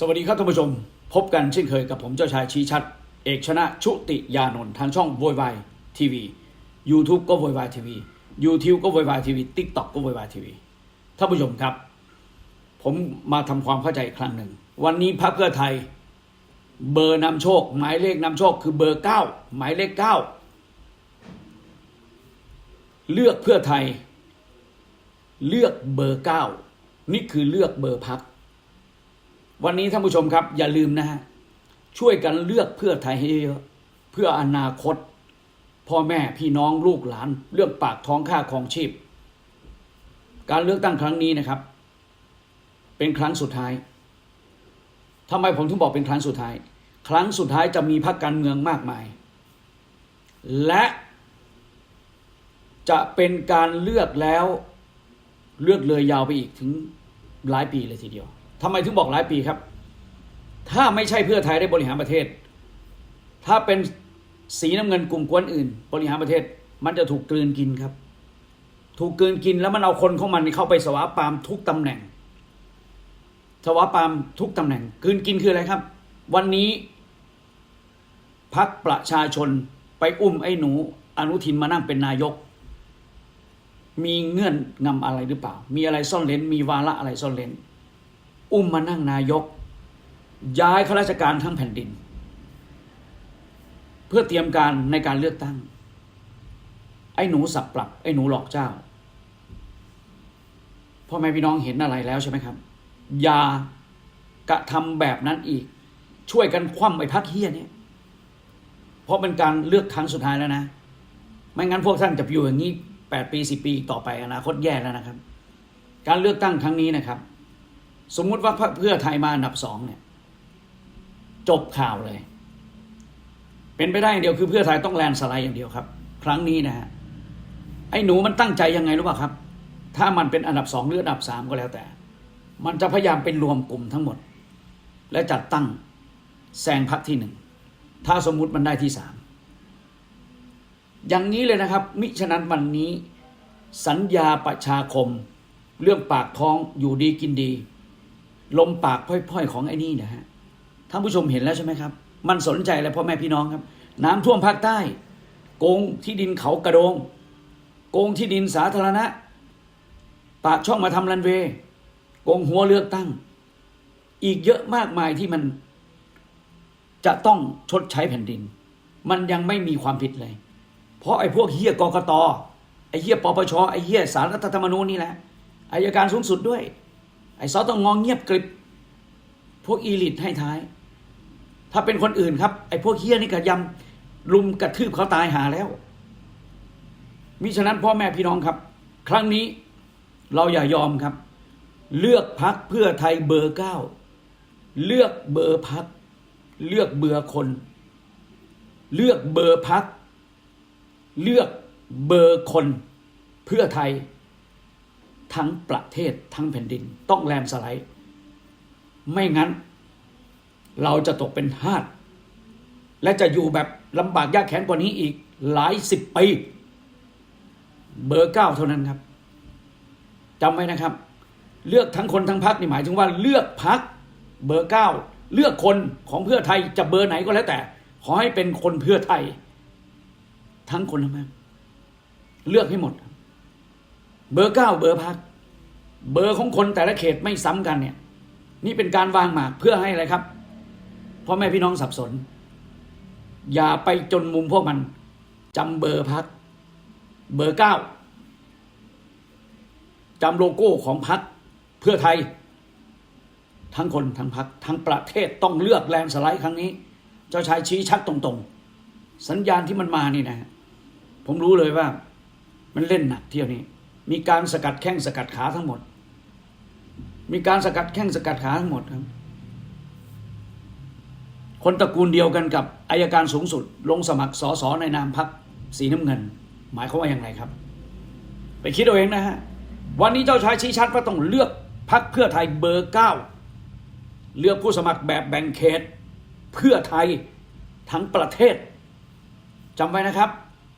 สวัสดีครับท่านผู้ชม พบกันเช่นเคยกับผมเจ้าชายชี้ชัด เอกชนะชุติยานนท์ทางช่องโวยวายทีวียูทูบก็โวยวายทีวียูทิวก็โวยวายทีวีทิกตอกก็โวยวายทีวีท่านผู้ชมครับ ผมมาทำความเข้าใจอีกครั้งหนึ่ง วันนี้พรรคเพื่อไทย เบอร์นำโชค หมายเลขนำโชคคือเบอร์เก้าหมายเลขเก้าเลือกเพื่อไทย เลือกเบอร์เก้านี่คือเลือกเบอร์พัก วันนี้ท่านผู้ชมครับ อย่าลืมนะฮะช่วยกันเลือกเพื่อไทยให้เยอะเพื่ออนาคต พ่อแม่พี่น้องลูกหลาน เรื่องปากท้องค่าของชีพ การเลือกตั้งครั้งนี้นะครับ เป็นครั้งสุดท้ายทำไมผมถึงบอกเป็นครั้งสุดท้าย ครั้งสุดท้ายจะมีพรรคการเมืองมากมาย และจะเป็นการเลือกแล้วเลือกเลยยาวไปอีกถึงหลายปีเลยทีเดียว ทำไมถึงบอกหลายปีครับ ถ้าไม่ใช่เพื่อไทยได้บริหารประเทศ ถ้าเป็นสีน้ำเงินกลุ่มกวนอื่น บริหารประเทศ มันจะถูกกลืนกินครับ ถูกกลืนกินแล้วมันเอาคนของมันเข้าไปสวาปามทุกตำแหน่ง สวาปามทุกตำแหน่งกลืนกินคืออะไรครับ วันนี้พักประชาชนไปอุ้มไอ้หนูอนุทินมานั่งเป็นนายก มีเงื่อนงำอะไรหรือเปล่า มีอะไรซ่อนเลนมีวาระอะไรซ่อนเลน อุ้มมานั่งนายก ย้ายข้าราชการทั้งแผ่นดิน เพื่อเตรียมการในการเลือกตั้ง ไอ้หนูสับปรับไอ้หนูหลอกเจ้าพ่อแม่พี่น้องเห็นอะไรแล้วใช่ไหมครับ อย่ากระทำแบบนั้นอีก ช่วยกันคว่ำไอ้พักเฮียเนี่ยเพราะเป็นการเลือกครั้งสุดท้ายแล้วนะ ไม่งั้นพวกท่านจะอยู่อย่างนี้แปดปีสิปีต่อไปอนาคตแย่แล้วนะครับ การเลือกตั้งครั้งนี้นะครับ สมมุติว่าเพื่อไทยมาอันดับสองเนี่ย จบข่าวเลย เป็นไปได้อย่างเดียวคือเพื่อไทยต้องแลนสไลด์อย่างเดียวครับ ครั้งนี้นะฮะไอ้หนูมันตั้งใจยังไงรู้ป่ะครับ ถ้ามันเป็นอันดับสองหรืออันดับสามก็แล้วแต่ มันจะพยายามเป็นรวมกลุ่มทั้งหมด และจัดตั้งแซงพักที่หนึ่งถ้าสมมุติมันได้ที่สามอย่างนี้เลยนะครับ มิฉะนั้นวันนี้สัญญาประชาคม เรื่องปากท้องอยู่ดีกินดี ลมปากพร่อยๆของไอ้นี่นะฮะท่านผู้ชมเห็นแล้วใช่ไหมครับ มันสนใจอะไรพ่อแม่พี่น้องครับ น้ำท่วมภาคใต้ โกงที่ดินเขากระโดง โกงที่ดินสาธารณะ ปากช่องมาทำรันเวย์โกงหัวเลือกตั้ง อีกเยอะมากมายที่มันจะต้องชดใช้แผ่นดิน มันยังไม่มีความผิดเลย เพราะไอ้พวกเฮียกกตไอ้เฮียปปชไอ้เฮียสารรัฐธรรมนูญนี่แหละอายการสูงสุดด้วย ไอ้สตงงเงียบกริบ พวกอีลิทให้ท้าย ถ้าเป็นคนอื่นครับ ไอ้พวกเฮียนี่กระยำลุมกระทืบเขาตายหาแล้ว มิฉะนั้นพ่อแม่พี่น้องครับ ครั้งนี้เราอย่ายอมครับ เลือกพักเพื่อไทยเบอร์เก้าเลือกเบอร์พัก เลือกเบอร์คน เลือกเบอร์พัก เลือกเบอร์คน เพื่อไทย ทั้งประเทศทั้งแผ่นดิน ต้องแลนสไลด์ ไม่งั้น เราจะตกเป็นทาสและจะอยู่แบบลำบากยากแค้นกว่านี้อีกหลายสิบปีเบอร์เก้าเท่านั้นครับจำไว้นะครับ เลือกทั้งคนทั้งพักนี่หมายถึงว่าเลือกพักเบอร์เก้าเลือกคนของเพื่อไทยจะเบอร์ไหนก็แล้วแต่ ขอให้เป็นคนเพื่อไทย ทั้งคนทั้งพักเลือกให้หมด เบอร์เก้าเบอร์พัก เบอร์ของคนแต่ละเขตไม่ซ้ำกันเนี่ย นี่เป็นการวางหมากเพื่อให้อะไรครับพ่อแม่พี่น้องสับสน อย่าไปจนมุมพวกมันจำเบอร์พัก เบอร์เก้าจำโลโก้ของพักเพื่อไทย ทั้งคนทั้งพักทั้งประเทศต้องเลือกแลนสไลด์ครั้งนี้ เจ้าชายชี้ชัดตรงๆ สัญญาณที่มันมานี่นะ ผมรู้เลยว่า มันเล่นหนักเที่ยวนี้ มีการสกัดแข้งสกัดขาทั้งหมด มีการสกัดแข้งสกัดขาทั้งหมดครับ คนตระกูลเดียวกันกับอายการสูงสุด ลงสมัครสอสอในนามพักสีน้ำเงิน หมายควาว่าอย่างไรครับ ไปคิดเอาเองนะฮะ วันนี้เจ้าชายชี้ชัดว่าต้องเลือกพักเพื่อไทยเบอร์เก้าเลือกผู้สมัครแบบแบ่งเขต เพื่อไทยทั้งประเทศจำไว้นะครับ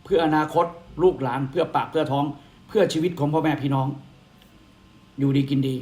เพื่ออนาคตลูกหลานเพื่อปากเพื่อท้อง เพื่อชีวิตของพ่อแม่พี่น้อง อยู่ดีกินดี